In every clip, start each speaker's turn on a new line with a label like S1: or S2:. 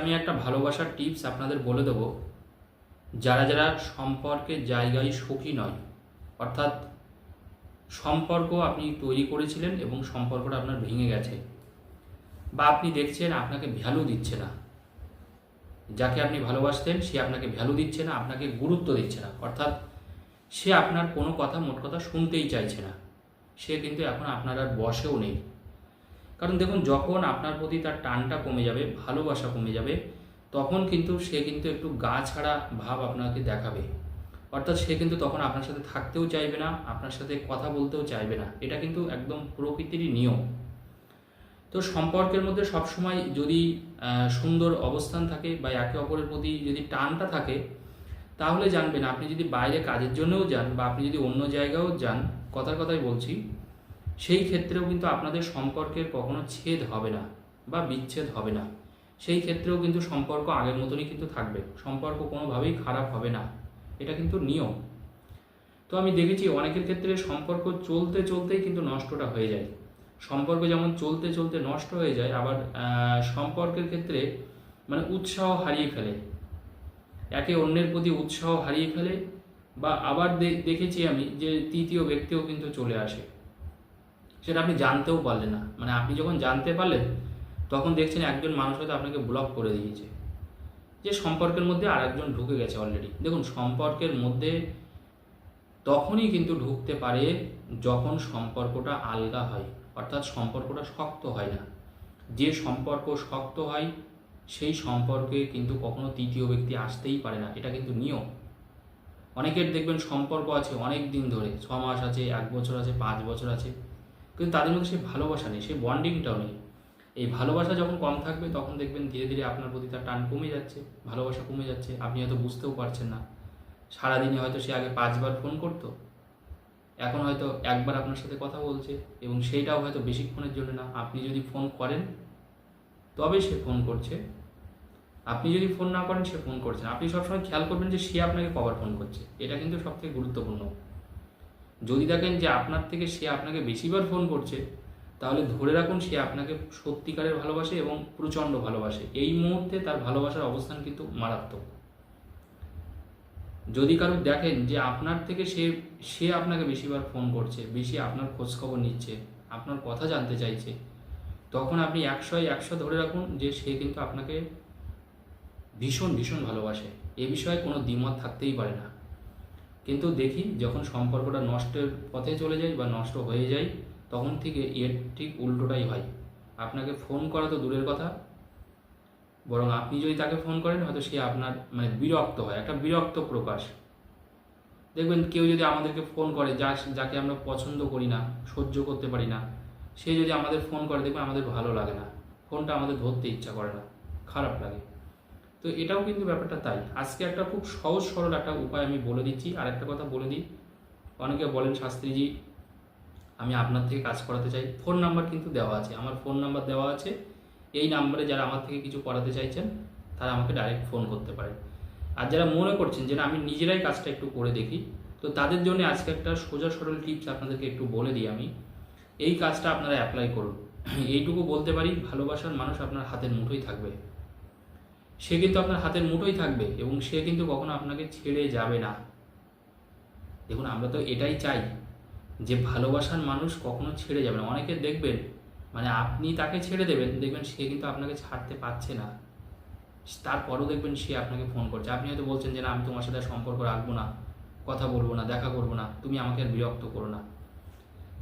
S1: আমি একটা ভালোবাসার টিপস আপনাদের বলে দেবো। যারা যারা সম্পর্কের জায়গায় সুখী নয়, অর্থাৎ সম্পর্ক আপনি তৈরি করেছিলেন এবং সম্পর্কটা আপনার ভেঙে গেছে, বা আপনি দেখছেন আপনাকে ভ্যালু দিচ্ছে না, যাকে আপনি ভালোবাসতেন সে আপনাকে ভ্যালু দিচ্ছে না, আপনাকে গুরুত্ব দিচ্ছে না, অর্থাৎ সে আপনার কোনো কথা, মোট কথা শুনতেই চাইছে না। সে কিন্তু এখন আপনার আর বসেও নেই। কারণ দেখুন, যখন আপনার প্রতি তার টানটা কমে যাবে, ভালোবাসা কমে যাবে, তখন কিন্তু সে কিন্তু একটু গা ছাড়া ভাব আপনাকে দেখাবে। অর্থাৎ সে কিন্তু তখন আপনার সাথে থাকতেও চাইবে না, আপনার সাথে কথা বলতেও চাইবে না। এটা কিন্তু একদম প্রকৃতিরই নিয়ম। তো সম্পর্কের মধ্যে সবসময় যদি সুন্দর অবস্থান থাকে বা একে অপরের প্রতি যদি টানটা থাকে, তাহলে জানবেন, আপনি যদি বাইরে কাজের জন্যও যান বা আপনি যদি অন্য জায়গায়ও যান, কথার কথাই বলছি সেই ক্ষেত্রেও কিন্তু আপনাদের সম্পর্কের কখনো ছেদ হবে না বা বিচ্ছেদ হবে না। সেই ক্ষেত্রেও কিন্তু সম্পর্ক আগের মতনই কিন্তু থাকবে। সম্পর্ক কোনোভাবেই খারাপ হবে না। এটা কিন্তু নিয়ম। তো আমি দেখেছি অনেকের ক্ষেত্রে সম্পর্ক চলতে চলতেই কিন্তু নষ্টটা হয়ে যায়। সম্পর্ক যেমন চলতে চলতে নষ্ট হয়ে যায়, আবার সম্পর্কের ক্ষেত্রে মানে উৎসাহ হারিয়ে ফেলে। একে অন্যের প্রতি উৎসাহ হারিয়ে ফেলে বা আবার দেখেছি আমি যে তৃতীয় ব্যক্তিও কিন্তু চলে আসে। সেটা আপনি জানতেও পারলেন না। মানে আপনি যখন জানতে পারলেন, তখন দেখছেন একজন মানুষ হয়তো আপনাকে ব্লক করে দিয়েছে। যে সম্পর্কের মধ্যে আর একজন ঢুকে গেছে অলরেডি দেখুন, সম্পর্কের মধ্যে তখনই কিন্তু ঢুকতে পারে যখন সম্পর্কটা আলগা হয়। অর্থাৎ সম্পর্কটা শক্ত হয় না। যে সম্পর্ক শক্ত হয়, সেই সম্পর্কে কিন্তু কখনো তৃতীয় ব্যক্তি আসতেই পারে না। এটা কিন্তু নিয়ম। অনেকের দেখবেন সম্পর্ক আছে অনেক দিন ধরে। ছ মাস আছে, এক বছর আছে, পাঁচ বছর আছে। কিন্তু তাদের মধ্যে সেই ভালোবাসা নেই, সেই বন্ডিংটাও নেই। এই ভালোবাসা যখন কম থাকবে, তখন দেখবেন ধীরে ধীরে আপনার প্রতি তার টান কমে যাচ্ছে, ভালোবাসা কমে যাচ্ছে, আপনি হয়তো বুঝতেও পারছেন না। সারাদিনে হয়তো সে আগে পাঁচবার ফোন করতো, এখন হয়তো একবার আপনার সাথে কথা বলছে এবং সেইটাও হয়তো বেশিক্ষণের জন্য না। আপনি যদি ফোন করেন তবে সে ফোন করছে। আপনি যদি ফোন না করেন, সে ফোন করছে। আপনি সবসময় খেয়াল করবেন যে সে আপনাকে কবার ফোন করছে। এটা কিন্তু সবথেকে গুরুত্বপূর্ণ। যদি দেখেন যে আপনার থেকে সে আপনাকে বেশিবার ফোন করছে, তাহলে ধরে রাখুন সে আপনাকে সত্যিকারের ভালোবাসে এবং প্রচণ্ড ভালোবাসে। এই মুহূর্তে তার ভালোবাসার অবস্থান কিন্তু মারাত্মক। যদি কারও দেখেন যে আপনার থেকে সে সে আপনাকে বেশিবার ফোন করছে, বেশি আপনার খোঁজখবর নিচ্ছে, আপনার কথা জানতে চাইছে, তখন আপনি একশোয় একশো ধরে রাখুন যে সে কিন্তু আপনাকে ভীষণ ভীষণ ভালোবাসে। এ বিষয়ে কোনো দ্বিমত থাকতেই পারে না। কিন্তু দেখি যখন সম্পর্কটা নষ্টের পথে চলে যায় বা নষ্ট হয়ে যায়, তখন থেকে এর ঠিক উল্টোটাই হয়। আপনাকে ফোন করা তো দূরের কথা। বরং আপনি যদি তাকে ফোন করেন, হয়তো সে আপনার মানে বিরক্ত হয়, একটা বিরক্ত প্রকাশ। দেখবেন কেউ যদি আমাদেরকে ফোন করে, যা, যাকে আমরা পছন্দ করি না, সহ্য করতে পারি না, সে যদি আমাদের ফোন করে, দেখবেন আমাদের ভালো লাগে না। ফোনটা আমাদের ধরতে ইচ্ছা করে না। খারাপ লাগে। তো এটাও কিন্তু ব্যাপারটা তাই। আজকে একটা খুব সহজ, সরল একটা উপায় আমি বলে দিচ্ছি। আর একটা কথা বলে দিই। অনেকে বলেন, শাস্ত্রীজি, আমি আপনার থেকে কাজ করাতে চাই। ফোন নাম্বার কিন্তু দেওয়া আছে। আমার ফোন নাম্বার দেওয়া আছে। এই নাম্বারে যারা আমার থেকে কিছু করাতে চাইছেন, তারা আমাকে ডাইরেক্ট ফোন করতে পারে আর যারা মনে করছেন যে, না, আমি নিজেরাই কাজটা একটু করে দেখি, তো তাদের জন্য আজকে একটা সোজা, সরল টিপস আপনাদেরকে একটু বলে দিই আমি। এই কাজটা আপনারা অ্যাপ্লাই করুন। এইটুকু বলতে পারি, ভালোবাসার মানুষ আপনার হাতের মুঠোই থাকবে। সে কিন্তু আপনার হাতের মুঠোই থাকবে এবং সে কিন্তু কখনো আপনাকে ছেড়ে যাবে না। দেখুন, আমরা তো এটাই চাই যে ভালোবাসার মানুষ কখনো ছেড়ে যাবে না। অনেকে দেখবেন মানে আপনি তাকে ছেড়ে দেবেন, দেখবেন সে কিন্তু আপনাকে ছাড়তে পারছে না। তারপরও দেখবেন সে আপনাকে ফোন করছে। আপনি হয়তো বলছেন যে, না, আমি তোমার সাথে সম্পর্ক রাখব না, কথা বলব না, দেখা করব না, তুমি আমাকে আর বিরক্ত করো না।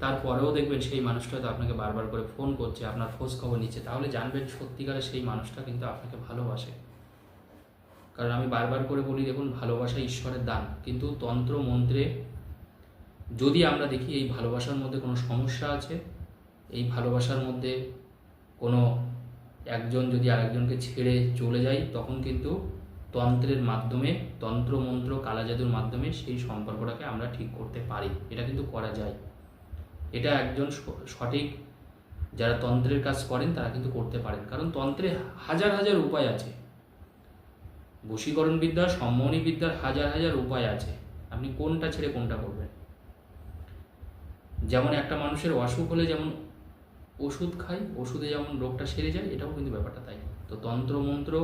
S1: তারপরেও দেখবেন সেই মানুষটা হয়তো আপনাকে বারবার করে ফোন করছে, আপনার খোঁজ খবর নিচ্ছে। তাহলে জানবেন সত্যিকারে সেই মানুষটা কিন্তু আপনাকে ভালোবাসে। কারণ আমি বারবার করে বলি, দেখুন, ভালোবাসা ঈশ্বরের দান। কিন্তু তন্ত্র মন্ত্রে যদি আমরা দেখি, এই ভালোবাসার মধ্যে কোনো সমস্যা আছে? এই ভালোবাসার মধ্যে কোনো একজন যদি আরেকজনকে ছেড়ে চলে যায়, তখন কিন্তু তন্ত্রের মাধ্যমে তন্ত্র মন্ত্র কালাজাদুর মাধ্যমে সেই সম্পর্কটাকে আমরা ঠিক করতে পারি। এটা কিন্তু করা যায়। এটা একজন সঠিক যারা তন্ত্রের কাজ করেন তারা কিন্তু করতে পারেন। কারণ তন্ত্রে হাজার হাজার উপায় আছে। বশীকরণ বিদ্যা সম্মোহনী বিদ্যার হাজার হাজার উপায় আছে। আপনি কোনটা ছেড়ে কোনটা করবেন? যেমন একটা মানুষের অসুখ হলে যেমন ওষুধ খায়, ওষুধে যেমন রোগটা সেরে যায়, এটাও কিন্তু ব্যাপারটা তাই। তো তন্ত্র মন্ত্র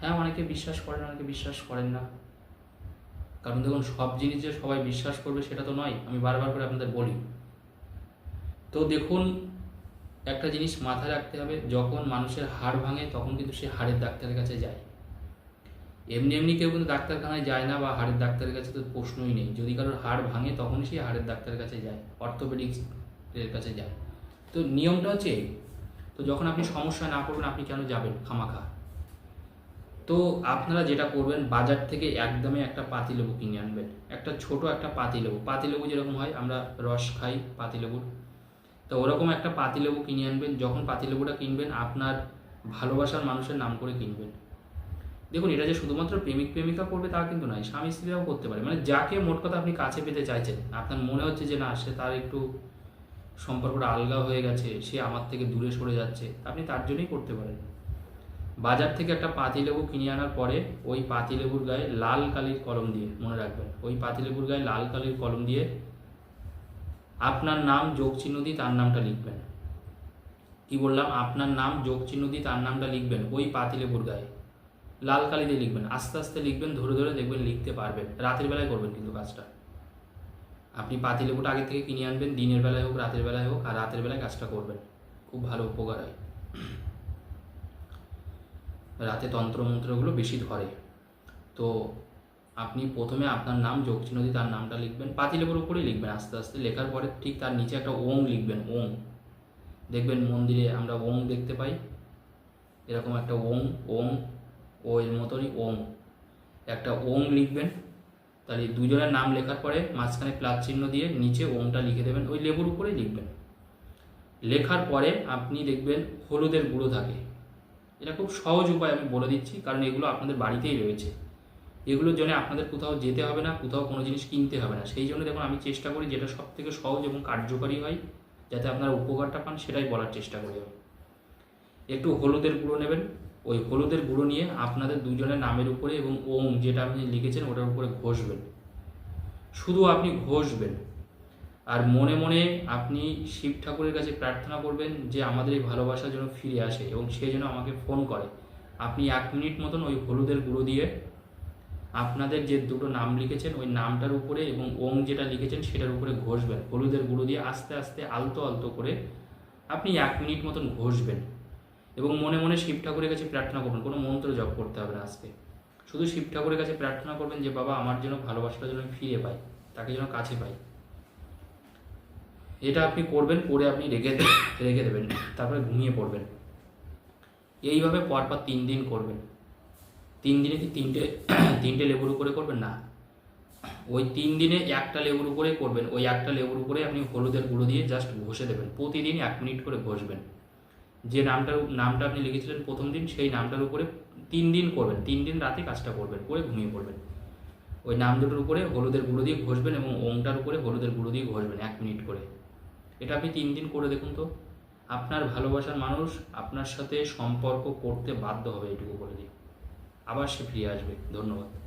S1: হ্যাঁ অনেকে বিশ্বাস করেন, অনেকে বিশ্বাস করেন না। কারণ দেখুন, সব জিনিস যে সবাই বিশ্বাস করবে সেটা তো নয়। আমি বারবার করে আপনাদের বলি তো দেখুন, একটা জিনিস মাথায় রাখতে হবে, যখন মানুষের হাড় ভাঙে তখন কিন্তু সে হাড়ের ডাক্তারের কাছে যায়। এমনি এমনি কেউ কিন্তু ডাক্তারখানায় যায় না বা হাড়ের ডাক্তারের কাছে তো প্রশ্নই নেই। যদি কারোর হাড় ভাঙে তখনই সে হাড়ের ডাক্তারের কাছে যায় অর্থোপেডিক্স এর কাছে যায়। তো নিয়মটা হচ্ছে। তো যখন আপনি সমস্যা না করবেন আপনি কেন যাবেন খামাখা? তো আপনারা যেটা করবেন, বাজার থেকে একদমই একটা পাতিলেবু কিনে আনবেন। একটা ছোট একটা পাতিলেবু। পাতিলেবু যেরকম হয়, আমরা রস খাই পাতিলেবুর। তো ওরকম একটা পাতিলেবু কিনে আনবেন, যখন পাতিলেবুটা কিনবেন, আপনার ভালোবাসার মানুষের নাম করে কিনবেন। দেখুন, এটা যে শুধুমাত্র প্রেমিক প্রেমিকা করবে তা কিন্তু নয়, স্বামী স্ত্রীরাও করতে পারে। মানে যাকে মোট কথা আপনি কাছে পেতে চাইছেন, আপনার মনে হচ্ছে যে না, সে তার একটু সম্পর্কটা আলগা হয়ে গেছে, সে আমার থেকে দূরে সরে যাচ্ছে আপনি তার জন্যই করতে পারেন। বাজার থেকে একটা পাতিলেবু কিনে আনার পরে ওই পাতিলেবুর গায়ে লাল কালির কলম দিয়ে, মনে রাখবেন, ওই পাতিলেবুর গায়ে লাল কালির কলম দিয়ে আপনার নাম যোগ চিহ্ন দিয়ে তার নামটা লিখবেন। কি বললাম? আপনার নাম যোগ চিহ্ন দিয়ে তার নামটা লিখবেন ওই পাতিলেবুর গায়ে। লাল কালি দিয়ে লিখবেন। আস্তে আস্তে লিখবেন, ধরে ধরে দেখবেন লিখতে পারবেন। রাতের বেলায় করবেন কিন্তু কাজটা। আপনি পাতিলেবুটা আগে থেকে কিনে আনবেন, দিনের বেলায় হোক, রাতের বেলায় হোক, আর রাতের বেলায় কাজটা করবেন। খুব ভালো উপকার হয়। রাতে তন্ত্রমন্ত্রগুলো বেশি ধরে। তো আপনি প্রথমে আপনার নাম, যোগ চিহ্ন দিয়ে তার নামটা লিখবেন, পাতিলেবুর উপরেই লিখবেন আস্তে আস্তে। লেখার পরে ঠিক তার নিচে একটা ওং লিখবেন, ওং। দেখবেন মন্দিরে আমরা ওং দেখতে পাই। এরকম একটা ওং ওং, ও এর মতনই ওং। একটা ওং লিখবেন, তাহলে দুজনের নাম লেখার পরে মাঝখানে প্লাস চিহ্ন দিয়ে নিচে ওংটা লিখে দেবেন, ওই লেবুর উপরেই লিখবেন। লেখার পরে আপনি দেখবেন হলুদের গুঁড়ো থাকে। এটা খুব সহজ উপায় আমি বলে দিচ্ছি, কারণ এগুলো আপনাদের বাড়িতেই রয়েছে। এগুলোর জন্য আপনাদের কোথাও যেতে হবে না, কোথাও কোনো জিনিস কিনতে হবে না। সেই জন্য দেখুন, আমি চেষ্টা করি যেটা সব থেকে সহজ এবং কার্যকরী হয়, যাতে আপনারা উপকারটা পান, সেটাই বলার চেষ্টা করি একটু হলুদের গুঁড়ো নেবেন। ওই হলুদের গুঁড়ো নিয়ে আপনাদের দুজনের নামের উপরে এবং ওম যেটা আপনি লিখেছেন, ওটার উপরে ঘষবেন। শুধু আপনি ঘষবেন। আর মনে মনে আপনি শিব ঠাকুরের কাছে প্রার্থনা করবেন যে আমাদের এই ভালোবাসা যেন ফিরে আসে এবং সে যেন আমাকে ফোন করে। আপনি এক মিনিট মতন ওই হলুদের গুঁড়ো দিয়ে আপনাদের যে দুটো নাম লিখেছেন, ওই নামটার উপরে এবং ওং যেটা লিখেছেন, সেটার উপরে ঘষবেন। হলুদের গুঁড়ো দিয়ে আস্তে আস্তে, আলতো আলতো করে আপনি এক মিনিট মতন ঘষবেন। এবং মনে মনে শিব ঠাকুরের কাছে প্রার্থনা করবেন, কোনো মন্ত্র জপ করতে হবে না আজকে। শুধু শিব ঠাকুরের কাছে প্রার্থনা করবেন যে, বাবা, আমার যেন ভালোবাসাটা যেন ফিরে পাই, তাকে যেন কাছে পাই। এটা আপনি করবেন, করে আপনি রেখে রেখে দেবেন, তারপরে ঘুমিয়ে পড়বেন। এইভাবে পরপর তিন দিন করবেন। তিন দিনে কি তিনটে তিনটে লেবুর উপরে করবেন? না। ওই তিন দিনে একটা লেবুর উপরে করবেন। ওই একটা লেবুর উপরে আপনি হলুদের গুঁড়ো দিয়ে জাস্ট ঘষে দেবেন। প্রতিদিন এক মিনিট করে ঘষবেন। যে নামটার নামটা আপনি লিখেছিলেন প্রথম দিন, সেই নামটার উপরে তিন দিন করবেন। তিন দিন রাতে কাজটা করবেন, করে ঘুমিয়ে পড়বেন। ওই নাম দুটোর উপরে হলুদের গুঁড়ো দিয়ে ঘষবেন এবং ওংটার উপরে হলুদের গুঁড়ো দিয়ে ঘষবেন এক মিনিট করে। এটা আপনি তিন দিন করে দেখুন তো। আপনার ভালোবাসার মানুষ আপনার সাথে সম্পর্ক করতে বাধ্য হবে এটুকু বলে দিই আবার সে ফিরে আসবে। ধন্যবাদ।